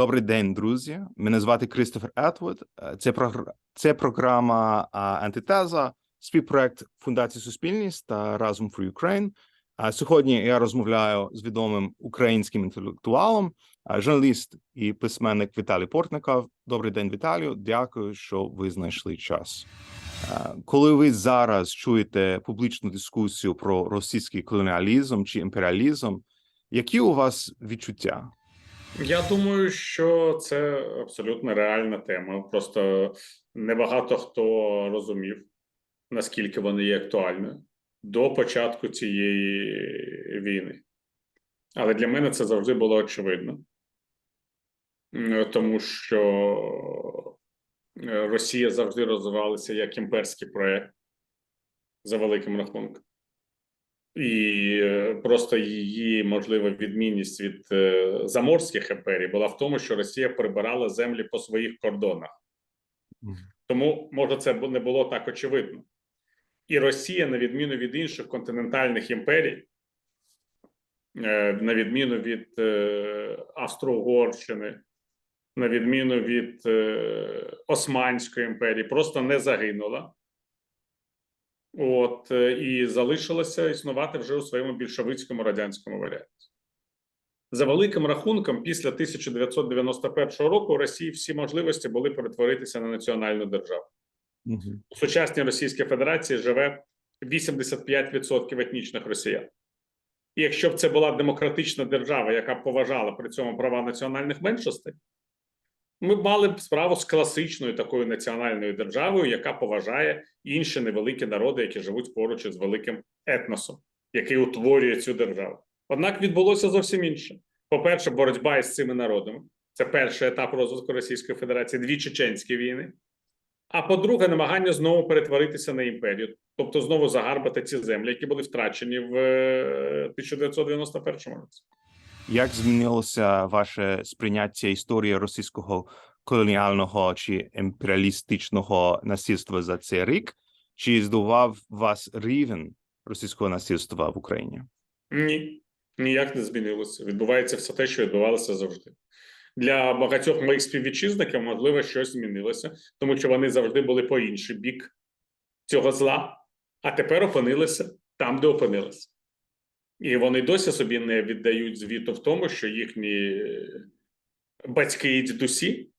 Добрий день, друзі. Мене звати Кристофер Етвуд. Е, Це програ... це програма Антитеза, співпроект Фундації Суспільність та Разом for Ukraine. А сьогодні я розмовляю з відомим українським інтелектуалом, журналіст і письменник Віталій Портников. Добрий день, Віталію. Дякую, що ви знайшли час. Е, Коли ви зараз чуєте публічну дискусію про російський колоніалізм чи імперіалізм, які у вас відчуття? Я думаю, що це абсолютно реальна тема. Просто небагато хто розумів, наскільки вона є актуальною до початку цієї війни. Але для мене це завжди було очевидно, тому що е, Росія завжди розвивалася як імперський проект за великим рахунком. І е, просто її можлива відмінність від е, заморських імперій була в тому, що Росія прибирала землі по своїх кордонах. Тому може це не було так очевидно. І Росія, на відміну від інших континентальних імперій, е, на відміну від Австро-Угорщини, на відміну від Османської імперії, просто не загинула. От е, і залишилося існувати вже у своєму більшовицькому радянському варіанті. За великим рахунком, після 1991 року у Росії всі можливості були перетворитися на національну державу. Мгм. У сучасній Російській Федерації живе 85% етнічних росіян. І якщо б це була демократична держава, яка б поважала при цьому права національних меншостей, ми мали б справу з класичною такою національною державою, яка поважає інші невеликі народи, які живуть поруч із великим етносом, який утворює цю державу. Однак відбулося зовсім інше. По-перше, боротьба із цими народами це перший етап розвитку Російської Федерації, дві чеченські війни. А по-друге, намагання знову перетворитися на імперію, тобто знову загарбати ці землі, які були втрачені в е, 1991 році. Як змінилося ваше сприйняття історії російського колоніального чи імперіалістичного насильства за цей рік? Чи здивував вас рівень російського насильства в Україні? Ні, ніяк не змінилося. Відбувається все те, що відбувалося завжди. Для багатьох моїх співвітчизників, можливо, щось змінилося, тому що вони завжди були по інший бік цього зла, а тепер опинилися там, де опинилися. І вони досі собі не віддають звіту в тому, що їхні батьки і дідусі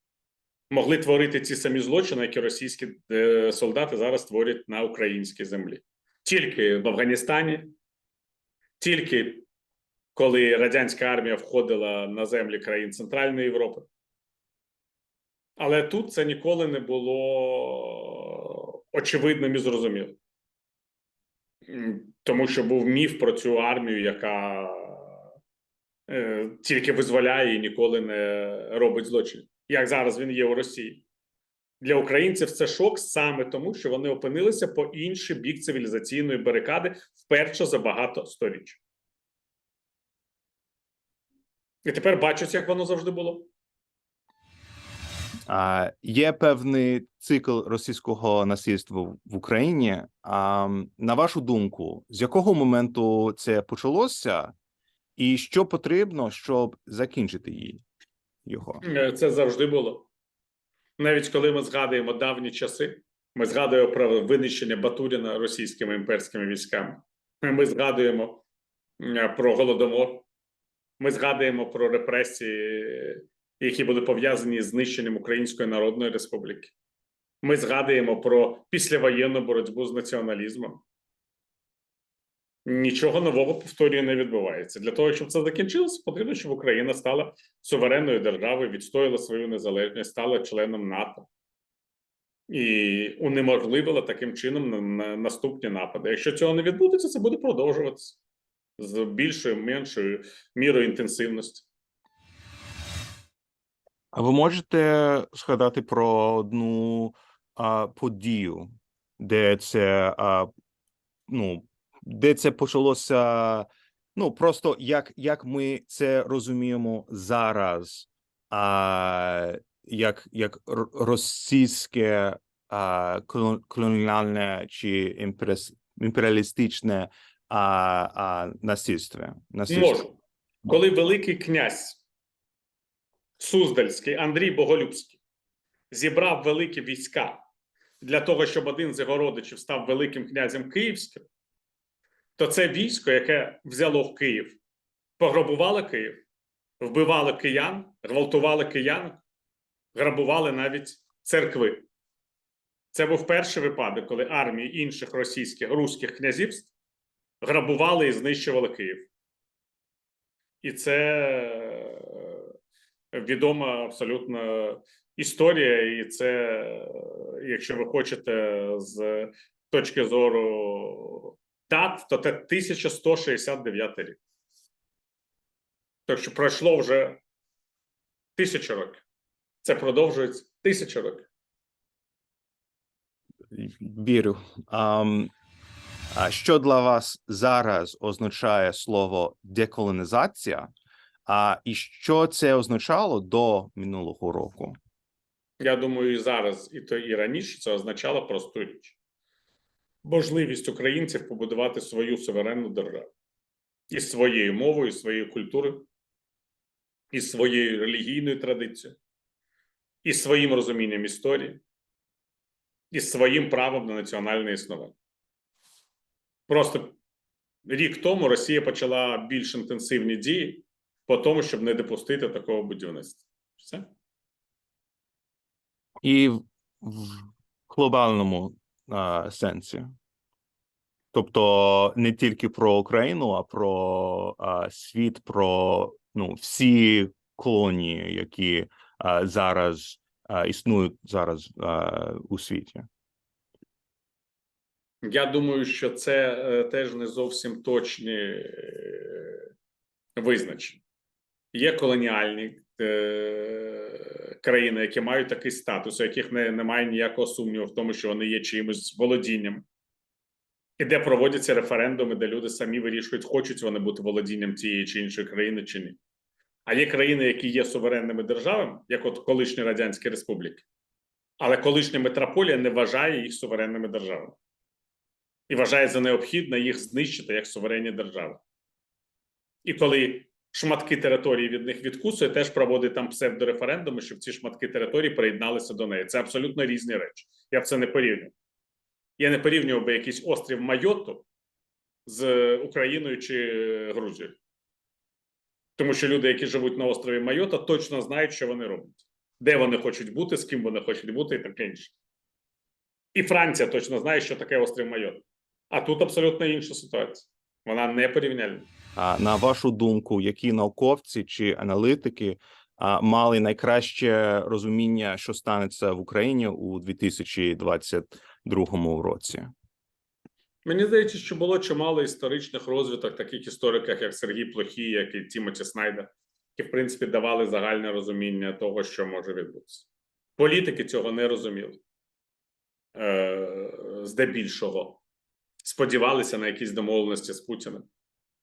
могли творити ці самі злочини, які російські е, солдати зараз творять на українській землі. Тільки в Афганістані, тільки коли радянська армія входила на землі країн Центральної Європи. Але тут це ніколи не було очевидним і зрозумілим. Тому що був міф про цю армію, яка е, тільки визволяє і ніколи не робить злочин. Як зараз він є у Росії. Для українців це шок саме тому, що вони опинилися по інший бік цивілізаційної барикади вперше за багато сторіч. І тепер бачать, як воно завжди було. А, є певний цикл російського насильства в- Україні. А, на вашу думку, з якого моменту це почалося, і що потрібно, щоб закінчити її? Його? Е, Це завжди було. Навіть коли ми згадуємо давні часи, ми згадуємо про винищення Батуріна російськими імперськими військами. Ми згадуємо е, про голодомор. Ми згадуємо про репресії, які були пов'язані з знищенням Української Народної Республіки. Ми згадуємо про післявоєнну боротьбу з націоналізмом. Нічого нового повторюю не відбувається. Для того, щоб це закінчилося, потрібно, щоб Україна стала суверенною державою, відстояла свою незалежність, стала членом НАТО і унеможливила таким чином на, на наступні напади. Якщо цього не відбудеться, це буде продовжуватися з більшою меншою мірою інтенсивності. А ви можете згадати про одну а, подію, де це а, ну, де це почалося? Ну просто як, як ми це розуміємо зараз, а, як, як російське а, колоніальне чи імперіалістичне а, а, насильство? насильство? Можу. Коли Великий князь Суздальський, Андрій Боголюбський зібрав великі війська для того, щоб один з його родичів став Великим князем Київським, то це військо, яке взяло Київ, пограбувало Київ, вбивало киян, гвалтували киян, грабували навіть церкви. Це був перший випадок, коли армії інших російських руських князівств грабували і знищували Київ. І це відома абсолютно історія, і це, якщо ви хочете, з точки зору дат, то це 1169 рік. Так що пройшло вже тисячу років. Це продовжується тисячу років. Вірю. Ам, а що для вас зараз означає слово деколонізація? А і що це означало до минулого року? Я думаю, і зараз, і то і раніше це означало просту річ: можливість українців побудувати свою суверенну державу із своєю мовою, із своєю культурою, із своєю релігійною традицією, із своїм розумінням історії, із своїм правом на національне існування. Просто рік тому Росія почала більш інтенсивні дії по тому, щоб не допустити такого будівництва. Все. І в- глобальному а, сенсі. Тобто не тільки про Україну, а про а, світ, про ну, всі колонії, які а, зараз а, існують зараз а, у світі. Я думаю, що це е, теж не зовсім точні е, визначення. Є колоніальні е, країни, які мають такий статус, у яких не, немає ніякого сумніву в тому, що вони є чиїмось володінням, і де проводяться референдуми, де люди самі вирішують, хочуть вони бути володінням тієї чи іншої країни чи ні. А є країни, які є суверенними державами, як от колишні Радянські Республіки, але колишня метрополія не вважає їх суверенними державами і вважає за необхідне їх знищити як суверенні держави. І коли шматки території від них відкусує, теж проводить там псевдореферендуми, щоб ці шматки території приєдналися до неї. Це абсолютно різні речі. Я б це не порівнював. Я не порівнював би якийсь острів Майоту з Україною чи Грузією. Тому що люди, які живуть на острові Майота, точно знають, що вони роблять, де вони хочуть бути, з ким вони хочуть бути, і таке інше. І Франція точно знає, що таке острів Майот. А тут абсолютно інша ситуація. Вона не порівняльна. На вашу думку, які науковці чи аналітики мали найкраще розуміння, що станеться в Україні у 2022 році? Мені здається, що було чимало історичних розвиток, таких істориків, як Сергій Плохій, як і Тімоті Снайдер, які, в принципі, давали загальне розуміння того, що може відбутися. Політики цього не розуміли. Е, здебільшого сподівалися на якісь домовленості з Путіним.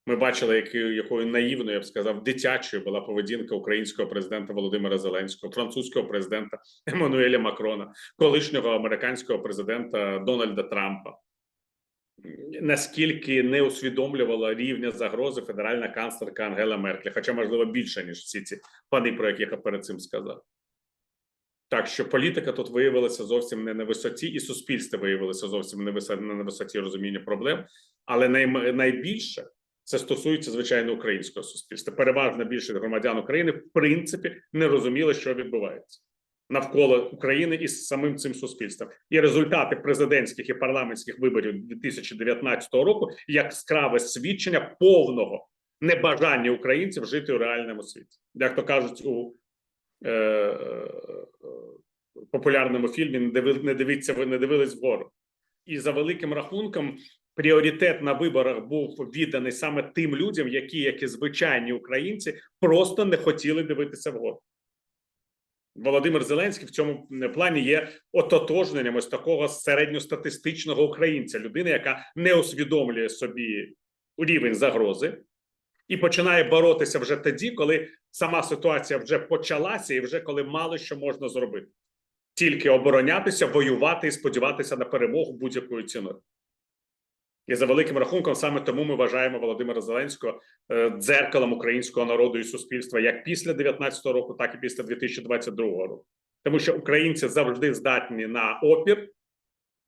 Ми бачили, якою, якою наївною, я б сказав, дитячою була поведінка українського президента Володимира Зеленського, французького президента Еммануеля Макрона, колишнього американського президента Дональда Трампа. Наскільки не усвідомлювала рівня загрози федеральна канцлерка Ангела Меркель, хоча, можливо, більше, ніж всі ці пани, про яких я перед цим сказав. Так що політика тут виявилася зовсім не на висоті, і суспільство виявилося зовсім не на висоті розуміння проблем. Але найбільше це стосується звичайно українського суспільства. Переважна більшість громадян України в принципі не розуміли, що відбувається навколо України із самим цим суспільством. І результати президентських і парламентських виборів 2019 року яскраве свідчення повного небажання українців жити у реальному світі, як то кажуть у е, е, популярному фільмі не диви, не дивіться, ви не дивились вгору. І за великим рахунком, пріоритет на виборах був відданий саме тим людям, які, як і звичайні українці, просто не хотіли дивитися вгору. Володимир Зеленський в цьому плані є ототожненням ось такого середньостатистичного українця, людини, яка не усвідомлює собі рівень загрози, і починає боротися вже тоді, коли сама ситуація вже почалася, і вже коли мало що можна зробити, тільки оборонятися, воювати і сподіватися на перемогу будь-якою ціною. І за великим рахунком, саме тому ми вважаємо Володимира Зеленського е, дзеркалом українського народу і суспільства як після 19-го року, так і після 2022 року. Тому що українці завжди здатні на опір,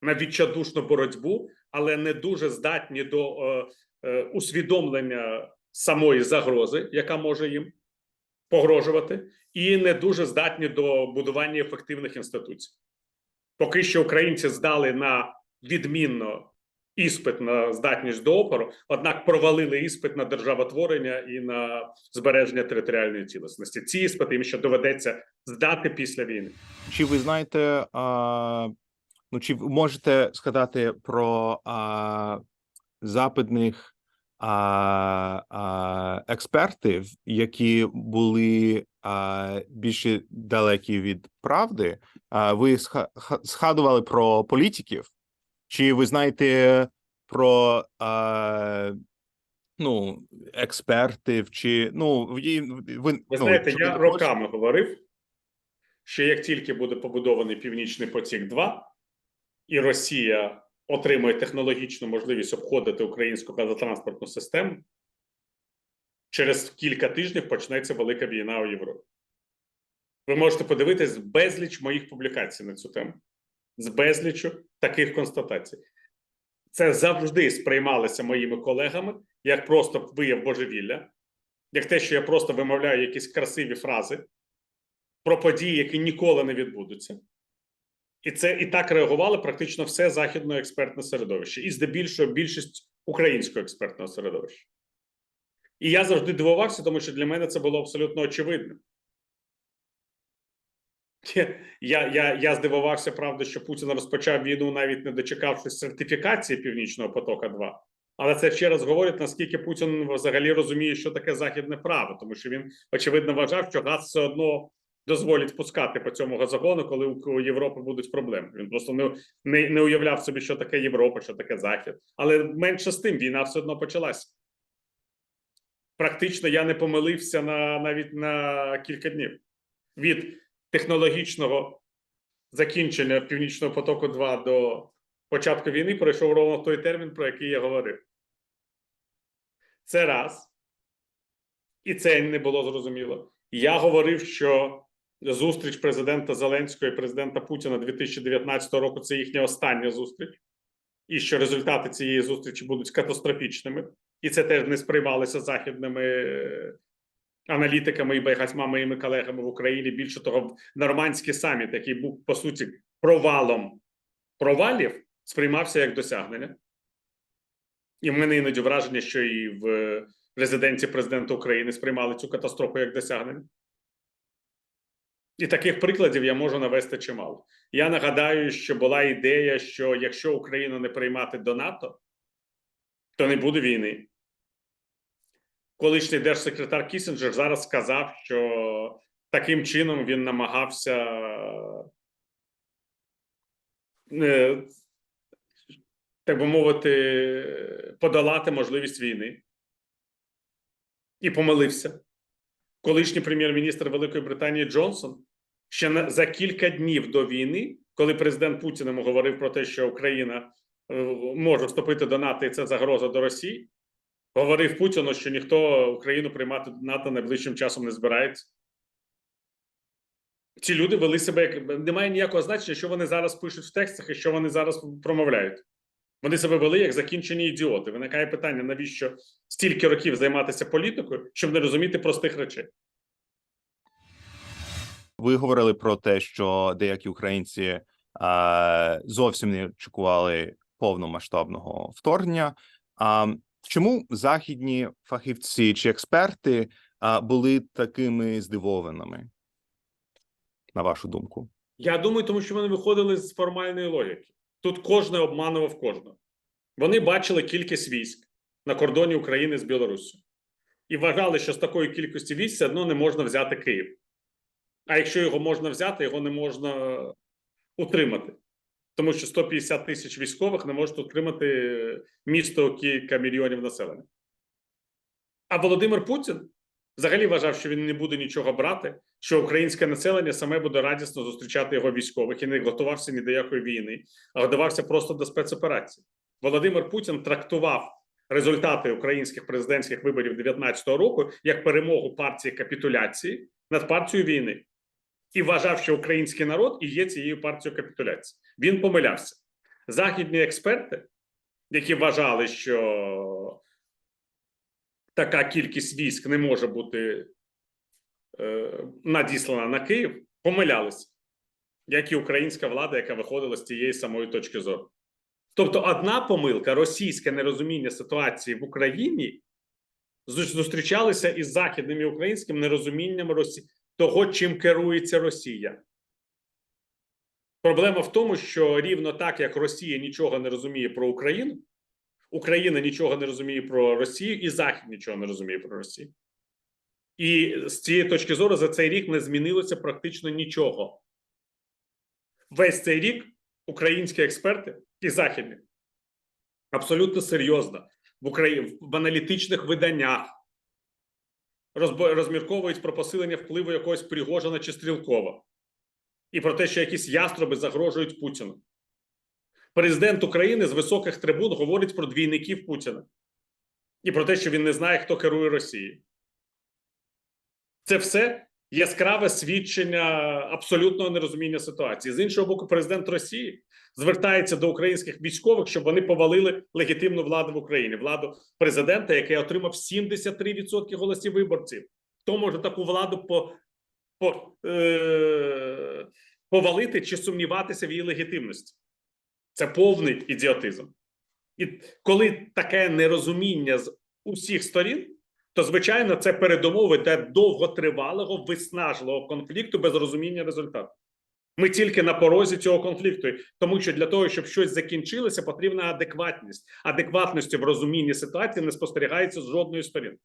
на відчайдушну боротьбу, але не дуже здатні до е, е, усвідомлення самої загрози, яка може їм погрожувати, і не дуже здатні до будування ефективних інституцій. Поки що українці здали на відмінно іспит на здатність до опору, однак провалили іспит на державотворення і на збереження територіальної цілісності. Ці іспити їм ще доведеться здати після війни. Чи ви знаєте, а, ну чи можете сказати про а, западних а, а, експертів, які були а, більше далекі від правди? А, ви згадували про політиків? Чи ви знаєте про а, ну, експертів? Чи ну ви, ви, Ви ну, знаєте, я роками говорив, що як тільки буде побудований Північний потік 2 і Росія отримує технологічну можливість обходити українську газотранспортну систему, через кілька тижнів почнеться велика війна у Європі. Ви можете подивитись безліч моїх публікацій на цю тему, з безлічу таких констатацій. Це завжди сприймалося моїми колегами як просто вияв божевілля, як те, що я просто вимовляю якісь красиві фрази про події, які ніколи не відбудуться. І це і так реагувало практично все західне експертне середовище, і здебільшого більшість українського експертного середовища. І я завжди дивувався, тому що для мене це було абсолютно очевидним. Я, я, я здивувався, правда, що Путін розпочав війну, навіть не дочекавшись сертифікації Північного потока 2 але це ще раз говорить, наскільки Путін взагалі розуміє, що таке західне право, тому що він очевидно вважав, що газ все одно дозволять пускати по цьому газогону, коли у Європи будуть проблеми. Він просто не, не, не уявляв собі, що таке Європа, що таке Захід. Але менше з тим війна все одно почалася. Практично я не помилився на навіть на кілька днів від технологічного закінчення Північного потоку 2 до початку війни пройшов ровно той термін, про який я говорив. Це раз. І це не було зрозуміло. Я говорив, що зустріч президента Зеленського і президента Путіна 2019 року це їхня остання зустріч, і що результати цієї зустрічі будуть катастрофічними. І це теж не сприймалося західними аналітиками і багатьма моїми колегами в Україні. Більше того, нормандський саміт, який був по суті провалом провалів, сприймався як досягнення. І в мене іноді враження, що і в резиденції президента України сприймали цю катастрофу як досягнення. І таких прикладів я можу навести чимало. Я нагадаю, що була ідея, що якщо Україну не приймати до НАТО, то не буде війни. Колишній держсекретар Кісінджер зараз сказав, що таким чином він намагався е, так би мовити, подолати можливість війни. І помилився. Колишній прем'єр-міністр Великої Британії Джонсон ще за кілька днів до війни, коли президент Путін йому говорив про те, що Україна е, може вступити до НАТО, і це загроза до Росії, говорив Путіну, що ніхто Україну приймати НАТО найближчим часом не збирається. Ці люди вели себе як немає ніякого значення, що вони зараз пишуть в текстах і що вони зараз промовляють. Вони себе вели як закінчені ідіоти. Виникає питання, навіщо стільки років займатися політикою, щоб не розуміти простих речей. Ви говорили про те, що деякі українці а, зовсім не очікували повномасштабного вторгнення. А чому західні фахівці чи експерти були такими здивованими? На вашу думку? Я думаю, тому що вони виходили з формальної логіки. Тут кожен обманував кожного. Вони бачили кількість військ на кордоні України з Білоруссю і вважали, що з такої кількості військ все одно не можна взяти Київ. А якщо його можна взяти, його не можна утримати. Тому що 150 тисяч військових не можуть утримати місто кілька мільйонів населення. А Володимир Путін взагалі вважав, що він не буде нічого брати, що українське населення саме буде радісно зустрічати його військових і не готувався ні до якої війни, а готувався просто до спецоперації. Володимир Путін трактував результати українських президентських виборів 19-го року як перемогу партії капітуляції над партією війни і вважав, що український народ і є цією партією капітуляції. Він помилявся. Західні експерти, які вважали, що така кількість військ не може бути е, надіслана на Київ, помилялися, як і українська влада, яка виходила з тієї самої точки зору. Тобто, одна помилка російське нерозуміння ситуації в Україні зустрічалися із західним і українським нерозумінням Росі... того, чим керується Росія. Проблема в тому, що рівно так, як Росія нічого не розуміє про Україну, Україна нічого не розуміє про Росію, і Захід нічого не розуміє про Росію. І з цієї точки зору за цей рік не змінилося практично нічого. Весь цей рік українські експерти і західні абсолютно серйозно в Україні в аналітичних виданнях розмірковують про посилення впливу якогось Пригожина чи Стрілкова і про те, що якісь ястроби загрожують Путіну. Президент України з високих трибун говорить про двійників Путіна і про те, що він не знає, хто керує Росією. Це все яскраве свідчення абсолютного нерозуміння ситуації. З іншого боку, президент Росії звертається до українських військових, щоб вони повалили легітимну владу в Україні, владу президента, який отримав 73% голосів виборців. Хто може таку владу по, по, е, повалити чи сумніватися в її легітимності? Це повний ідіотизм. І коли таке нерозуміння з усіх сторін, то звичайно це передумови для довготривалого виснажливого конфлікту без розуміння результату. Ми тільки на порозі цього конфлікту, тому що для того, щоб щось закінчилося, потрібна адекватність. Адекватності в розумінні ситуації не спостерігається з жодної сторін.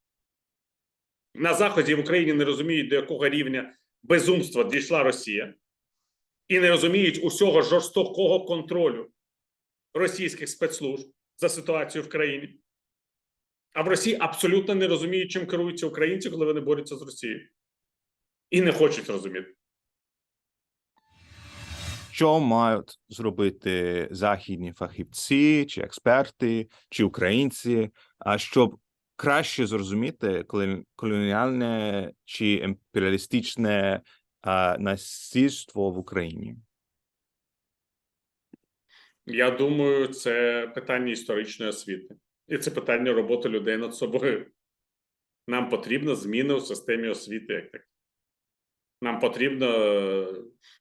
На заході в Україні не розуміють, до якого рівня безумства дійшла Росія, і не розуміють усього жорстокого контролю російських спецслужб за ситуацію в країні. А в Росії абсолютно не розуміють, чим керуються українці, коли вони борються з Росією, і не хочуть розуміти. Що мають зробити західні фахівці, чи експерти, чи українці, а щоб краще зрозуміти колоніальне чи імперіалістичне насильство в Україні? Я думаю, це питання історичної освіти, і це питання роботи людей над собою. Нам потрібна зміна у системі освіти, як так. Нам потрібно,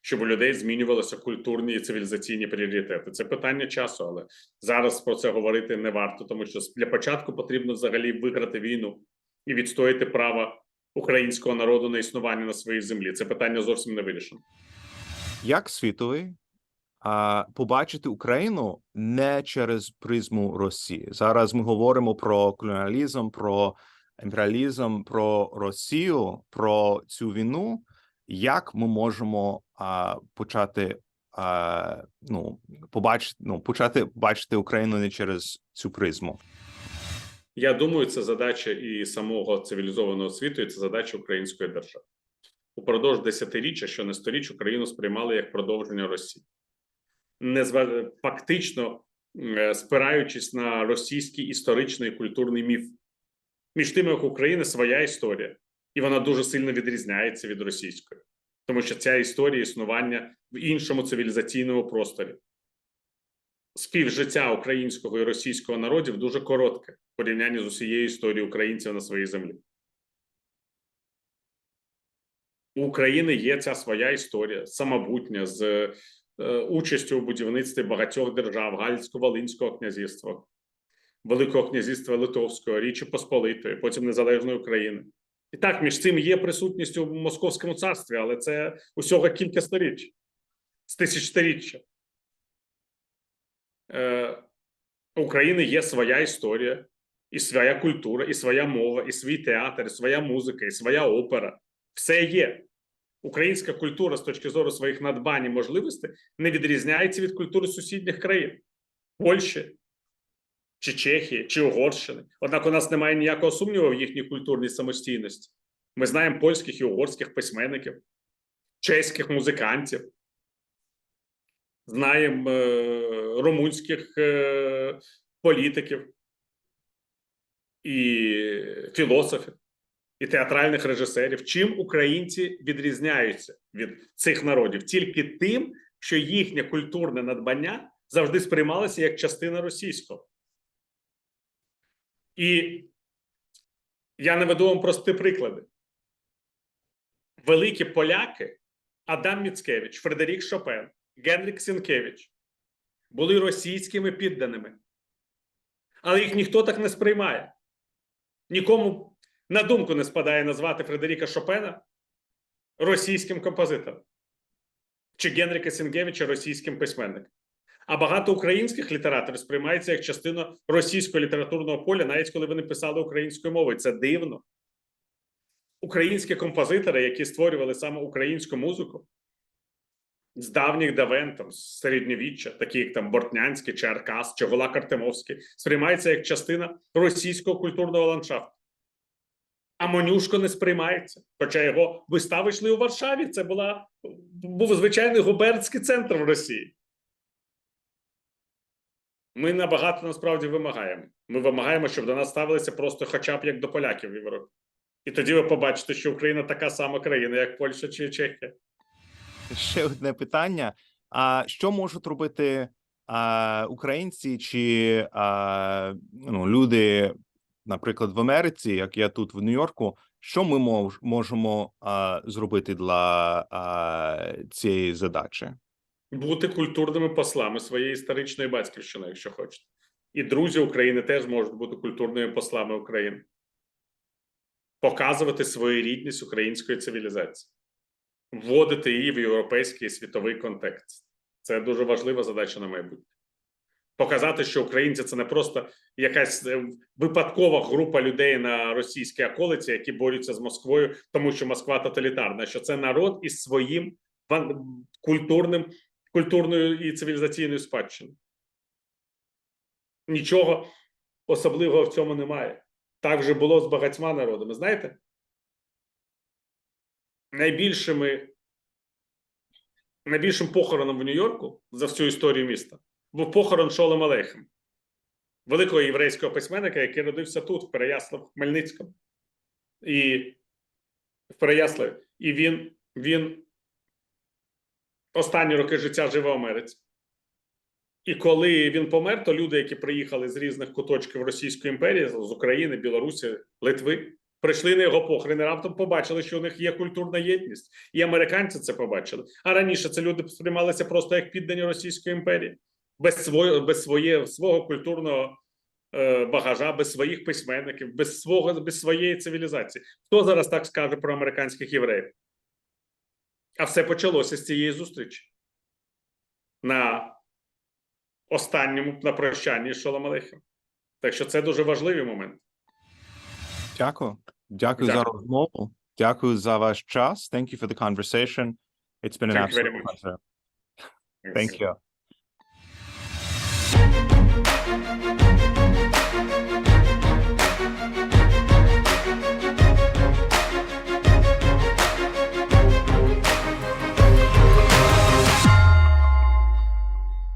щоб у людей змінювалися культурні і цивілізаційні пріоритети. Це питання часу, але зараз про це говорити не варто, тому що для початку потрібно взагалі виграти війну і відстояти право українського народу на існування на своїй землі. Це питання зовсім не вирішено. Як світовий побачити Україну не через призму Росії? Зараз ми говоримо про колоніалізм, про імперіалізм, про Росію, про цю війну. Як ми можемо а, почати а, ну, побачити, ну, почати бачити Україну не через цю призму? Я думаю, це задача і самого цивілізованого світу, і це задача української держави. Упродовж десятиріччя, що не сторіч, Україну сприймали як продовження Росії, не фактично е, спираючись на російський історичний і культурний міф. Між тим, як України своя історія, і вона дуже сильно відрізняється від російської, тому що ця історія існування в іншому цивілізаційному просторі. Співжиття українського і російського народів дуже коротке в порівнянні з усією історією українців на своїй землі. У України є ця своя історія, самобутня з участю у будівництві багатьох держав Галицько-Волинського князівства, Великого князівства Литовського, Річі Посполитої, потім Незалежної України. І так, між цим є присутність у Московському царстві, але це усього кілька сторіч з тисячторіччя. Е, України є своя історія, і своя культура, і своя мова, і свій театр, і своя музика, і своя опера. Все є. Українська культура з точки зору своїх надбань і можливостей не відрізняється від культури сусідніх країн Польщі, чи Чехії, чи Угорщини. Однак у нас немає ніякого сумніву в їхній культурній самостійності. Ми знаємо польських і угорських письменників, чеських музикантів, знаємо е, румунських е, політиків, і філософів, і театральних режисерів. Чим українці відрізняються від цих народів? Тільки тим, що їхнє культурне надбання завжди сприймалося як частина російського. І я наведу вам прості приклади. Великі поляки Адам Міцкевич, Фредерік Шопен, Генрік Сінкевич були російськими підданими. Але їх ніхто так не сприймає. Нікому на думку не спадає назвати Фредеріка Шопена російським композитором чи Генріка Сінгевича російським письменником. А багато українських літераторів сприймається як частина російського літературного поля, навіть коли вони писали українською мовою. Це дивно. Українські композитори, які створювали саме українську музику з давніх давен, там з середньовіччя, такі як там Бортнянський чи Аркас, чи Голак Артемовський, сприймається як частина російського культурного ландшафту. А Монюшко не сприймається. Хоча його вистави йшли у Варшаві. Це була був звичайний губернський центр в Росії. Ми набагато насправді вимагаємо. Ми вимагаємо, щоб до нас ставилися просто хоча б як до поляків в Європі. І тоді ви побачите, що Україна така сама країна, як Польща чи Чехія. Ще одне питання: а що можуть робити а, українці чи а, ну, люди, наприклад, в Америці, як я тут в Нью-Йорку, що ми мож, можемо а, зробити для а, цієї задачі? Бути культурними послами своєї історичної батьківщини, якщо хочете. І друзі України теж можуть бути культурними послами України. Показувати своєрідність української цивілізації, вводити її в європейський і світовий контекст. Це дуже важлива задача на майбутнє. Показати, що українці це не просто якась е, випадкова група людей на російській околиці, які борються з Москвою, тому що Москва тоталітарна, що це народ із своїм культурним, культурною і цивілізаційною спадщиною. Нічого особливого в цьому немає. Так вже було з багатьма народами. Знаєте? Найбільшими, найбільшим похороном в Нью-Йорку за всю історію міста був похорон Шолом Алейхем, великого єврейського письменника, який родився тут, в Переяслав Хмельницькому. І в Переяславі. І він, він останні роки життя живе в Америці. І коли він помер, то люди, які приїхали з різних куточків Російської імперії, з України, Білорусі, Литви, прийшли на його похорон і раптом побачили, що у них є культурна єдність. І американці це побачили. А раніше це люди сприймалися просто як піддані Російської імперії, без свого, без своє, свого культурного е, багажа, без своїх письменників, без свого без своєї цивілізації. Хто зараз так скаже про американських євреїв? А все почалося з цієї зустрічі на останньому на прощанні з Шолом Алейхем. Так що це дуже важливий момент. Дякую. Дякую за розмову. Дякую за ваш час. Thank you for the conversation. It's been an Thank absolute pleasure. Thank you. Thank you.